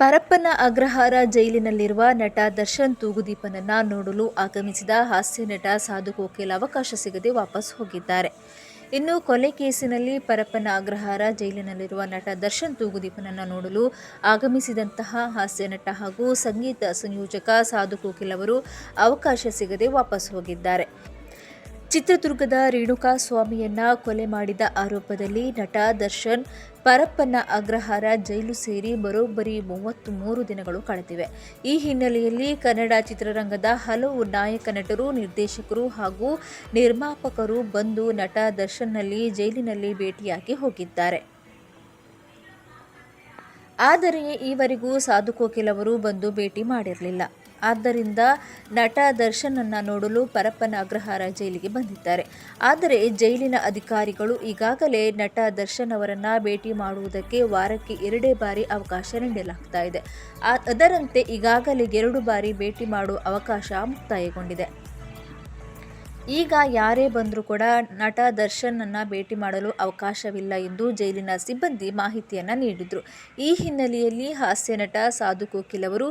ಪರಪ್ಪನ ಅಗ್ರಹಾರ ಜೈಲಿನಲ್ಲಿರುವ ನಟ ದರ್ಶನ್ ತೂಗುದೀಪನನ್ನ ನೋಡಲು ಆಗಮಿಸಿದ ಹಾಸ್ಯ ನಟ ಸಾಧು ಕೋಕಿಲ್ ಅವಕಾಶ ಸಿಗದೆ ವಾಪಸ್ ಹೋಗಿದ್ದಾರೆ. ಇನ್ನು ಕೊಲೆ ಕೇಸಿನಲ್ಲಿ ಪರಪ್ಪನ ಅಗ್ರಹಾರ ಜೈಲಿನಲ್ಲಿರುವ ನಟ ದರ್ಶನ್ ತೂಗುದೀಪನನ್ನ ನೋಡಲು ಆಗಮಿಸಿದಂತಹ ಹಾಸ್ಯ ನಟ ಹಾಗೂ ಸಂಗೀತ ಸಂಯೋಜಕ ಸಾಧು ಕೋಕಿಲ್ ಅವರು ಅವಕಾಶ ಸಿಗದೆ ವಾಪಸ್ ಹೋಗಿದ್ದಾರೆ. ಚಿತ್ರದುರ್ಗದ ರೇಣುಕಾ ಸ್ವಾಮಿಯನ್ನ ಕೊಲೆ ಮಾಡಿದ ಆರೋಪದಲ್ಲಿ ನಟ ದರ್ಶನ್ ಪರಪ್ಪನ ಅಗ್ರಹಾರ ಜೈಲು ಸೇರಿ ಬರೋಬ್ಬರಿ ಮೂವತ್ತ್ ಮೂರು ದಿನಗಳು ಕಳೆದಿವೆ. ಈ ಹಿನ್ನೆಲೆಯಲ್ಲಿ ಕನ್ನಡ ಚಿತ್ರರಂಗದ ಹಲವು ನಾಯಕ ನಟರು, ನಿರ್ದೇಶಕರು ಹಾಗೂ ನಿರ್ಮಾಪಕರು ಬಂದು ನಟ ದರ್ಶನ್ನಲ್ಲಿ ಜೈಲಿನಲ್ಲಿ ಭೇಟಿಯಾಗಿ ಹೋಗಿದ್ದಾರೆ. ಆದರೆ ಈವರೆಗೂ ಸಾಧು ಕೋಕಿಲ್ ಬಂದು ಭೇಟಿ ಮಾಡಿರಲಿಲ್ಲ. ಆದ್ದರಿಂದ ನಟ ದರ್ಶನನ್ನ ನೋಡಲು ಪರಪ್ಪನ ಅಗ್ರಹಾರ ಜೈಲಿಗೆ ಬಂದಿದ್ದಾರೆ. ಆದರೆ ಜೈಲಿನ ಅಧಿಕಾರಿಗಳು ಈಗಾಗಲೇ ನಟ ದರ್ಶನ್ ಅವರನ್ನು ಭೇಟಿ ಮಾಡುವುದಕ್ಕೆ ವಾರಕ್ಕೆ ಎರಡೇ ಬಾರಿ ಅವಕಾಶ ನೀಡಲಾಗ್ತಾ ಇದೆ. ಅದರಂತೆ ಈಗಾಗಲೇ ಎರಡು ಬಾರಿ ಭೇಟಿ ಮಾಡುವ ಅವಕಾಶ ಮುಕ್ತಾಯಗೊಂಡಿದೆ. ಈಗ ಯಾರೇ ಬಂದರೂ ಕೂಡ ನಟ ದರ್ಶನನ್ನು ಭೇಟಿ ಮಾಡಲು ಅವಕಾಶವಿಲ್ಲ ಎಂದು ಜೈಲಿನ ಸಿಬ್ಬಂದಿ ಮಾಹಿತಿಯನ್ನು ನೀಡಿದರು. ಈ ಹಿನ್ನೆಲೆಯಲ್ಲಿ ಹಾಸ್ಯ ನಟ ಸಾಧು ಕೋಕಿಲ್ ಅವರು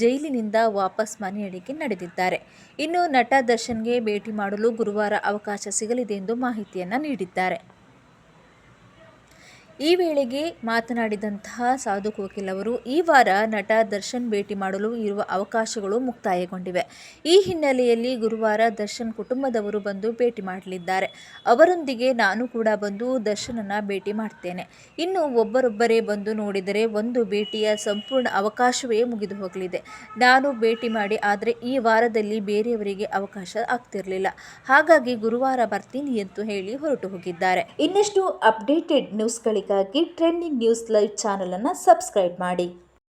ಜೈಲಿನಿಂದ ವಾಪಸ್ ಮನೆಯಡಿಗೆ ನಡೆದಿದ್ದಾರೆ. ಇನ್ನು ನಟ ದರ್ಶನ್ಗೆ ಭೇಟಿ ಮಾಡಲು ಗುರುವಾರ ಅವಕಾಶ ಸಿಗಲಿದೆ ಎಂದು ಮಾಹಿತಿಯನ್ನು ನೀಡಿದ್ದಾರೆ. ಈ ವೇಳೆಗೆ ಮಾತನಾಡಿದಂತಹ ಸಾಧು ಕೋಕಿಲ್ ಅವರು, ಈ ವಾರ ನಟ ದರ್ಶನ್ ಭೇಟಿ ಮಾಡಲು ಇರುವ ಅವಕಾಶಗಳು ಮುಕ್ತಾಯಗೊಂಡಿವೆ. ಈ ಹಿನ್ನೆಲೆಯಲ್ಲಿ ಗುರುವಾರ ದರ್ಶನ್ ಕುಟುಂಬದವರು ಬಂದು ಭೇಟಿ ಮಾಡಲಿದ್ದಾರೆ. ಅವರೊಂದಿಗೆ ನಾನು ಕೂಡ ಬಂದು ದರ್ಶನನ್ನು ಭೇಟಿ ಮಾಡ್ತೇನೆ. ಇನ್ನು ಒಬ್ಬರೊಬ್ಬರೇ ಬಂದು ನೋಡಿದರೆ ಒಂದು ಭೇಟಿಯ ಸಂಪೂರ್ಣ ಅವಕಾಶವೇ ಮುಗಿದು ಹೋಗಲಿದೆ. ನಾನು ಭೇಟಿ ಮಾಡಿ ಆದರೆ ಈ ವಾರದಲ್ಲಿ ಬೇರೆಯವರಿಗೆ ಅವಕಾಶ ಆಗ್ತಿರಲಿಲ್ಲ. ಹಾಗಾಗಿ ಗುರುವಾರ ಬರ್ತೀನಿ ಎಂದು ಹೇಳಿ ಹೊರಟು ಹೋಗಿದ್ದಾರೆ. ಇನ್ನಷ್ಟು ಅಪ್ಡೇಟೆಡ್ ನ್ಯೂಸ್ಗಳಿಗಾಗಿ ಟ್ರೆಂಡಿಂಗ್ ನ್ಯೂಸ್ ಲೈವ್ ಚಾನಲನ್ನು ಸಬ್ಸ್ಕ್ರೈಬ್ ಮಾಡಿ.